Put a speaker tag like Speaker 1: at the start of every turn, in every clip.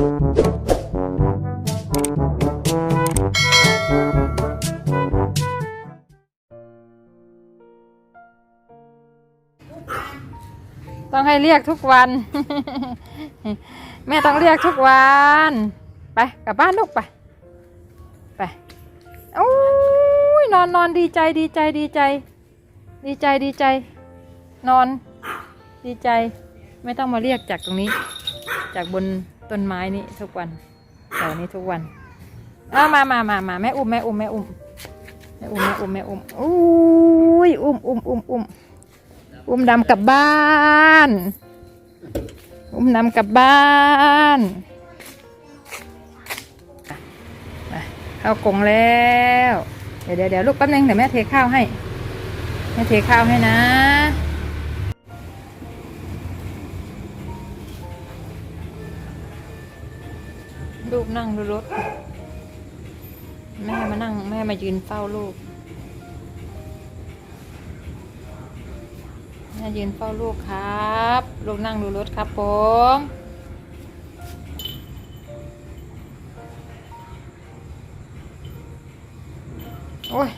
Speaker 1: ต้องให้เรียกทุกวัน แม่ต้องเรียกทุกวัน ไปกลับบ้านลูกไป ไปโอ้ยนอนนอนดีใจดีใจดีใจ ดีใจดีใจ นอน ดีใจ ไม่ต้องมาเรียกจากตรงนี้ จากบนต้นไม้นี้ทุกวันแถวนี้ทุกวันเอามามามามาแม่อุ้มแม่อุ้มแม่อุ้มแม่อุ้มแม่อุ้มแม่อุ้มอุ้ยอุ้มอุ้มอุ้มอุ้มอุ้มดำกลับบ้าน อุ้มดำกลับบ้านไปเข้ากงแล้วเดี๋ยวเดี๋ยวเดี๋ยวลูกแป๊บนึงเดี๋ยวแม่เทข้าวให้ แม่เทข้าวให้นะ ลูกนั่งดูรถ แม่มานั่ง แม่มายืนเฝ้าลูก แม่ยืนเฝ้าลูกครับ ลูกนั่งดูรถครับผมโอ้ย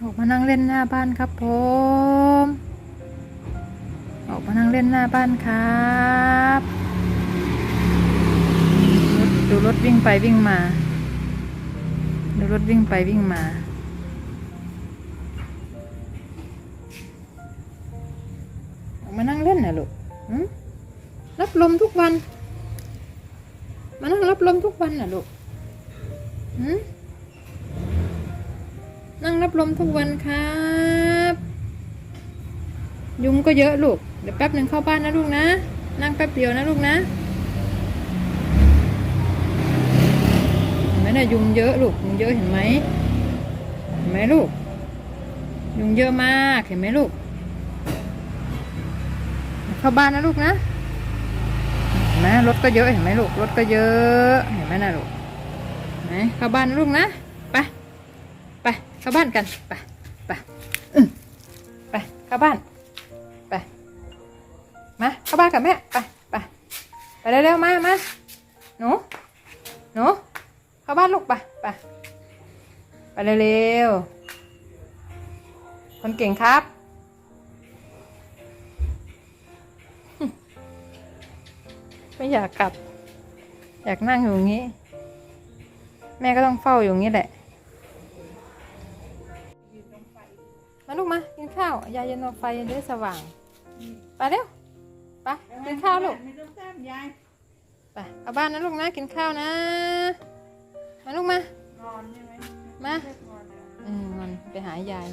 Speaker 1: ออกมานั่งเล่นหน้าบ้านครับผม มานั่งเล่นหน้าบ้านครับดูรถวิ่งไปวิ่งมา ดูรถวิ่งไปวิ่งมา ออกมานั่งเล่นนะลูกรับลมทุกวัน มานั่งรับลมทุกวันนะลูกนั่งรับลมทุกวันครับ ยุงก็เยอะลูก เดี๋ยวแป๊บหนึ่งเข้าบ้านนะลูกนะ นั่งแป๊บเดียวนะลูกนะเห็นไหมนี่ยยุงเยอะลูกยุงเยอะเห็นไหมเห็นไหมลูก ยุงเยอะมากเห็นไหมลูก เข้าบ้านนะลูกนะเห็นไหมรถก็เยอะเห็นไหมลูกรถก็เยอะเห็นไหมนะลูกเห็นไหมเข้าบ้านนะลูกนะไปไปเข้าบ้านกันไปไปไปเข้าบ้าน มาเข้าบ้านกับแม่ไปไปไปเร็วๆมามาหนูหนูเข้าบ้านลูกไปไปไปเร็วๆคนเก่งครับไม่อยากกลับ อยากนั่งอยู่งี้ แม่ก็ต้องเฝ้าอยู่งี้แหละมาลูกมา กินข้าวยายเย็นเอาไฟจะได้สว่าง ไปเร็ว ไปกินข้าวลูก
Speaker 2: ไป
Speaker 1: เอาบ้านนะลูกนะกินข้าวนะ มาลูกมา
Speaker 2: นอนใช่ไหม
Speaker 1: มา
Speaker 2: อนนะ
Speaker 1: อืมมันไปหายาย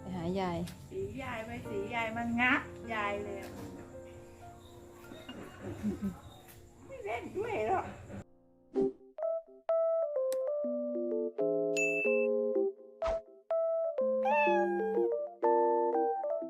Speaker 1: ไปหายาย
Speaker 2: สียายไปสียายมันงับยายเลยอไม่เล่นด้วยหรอก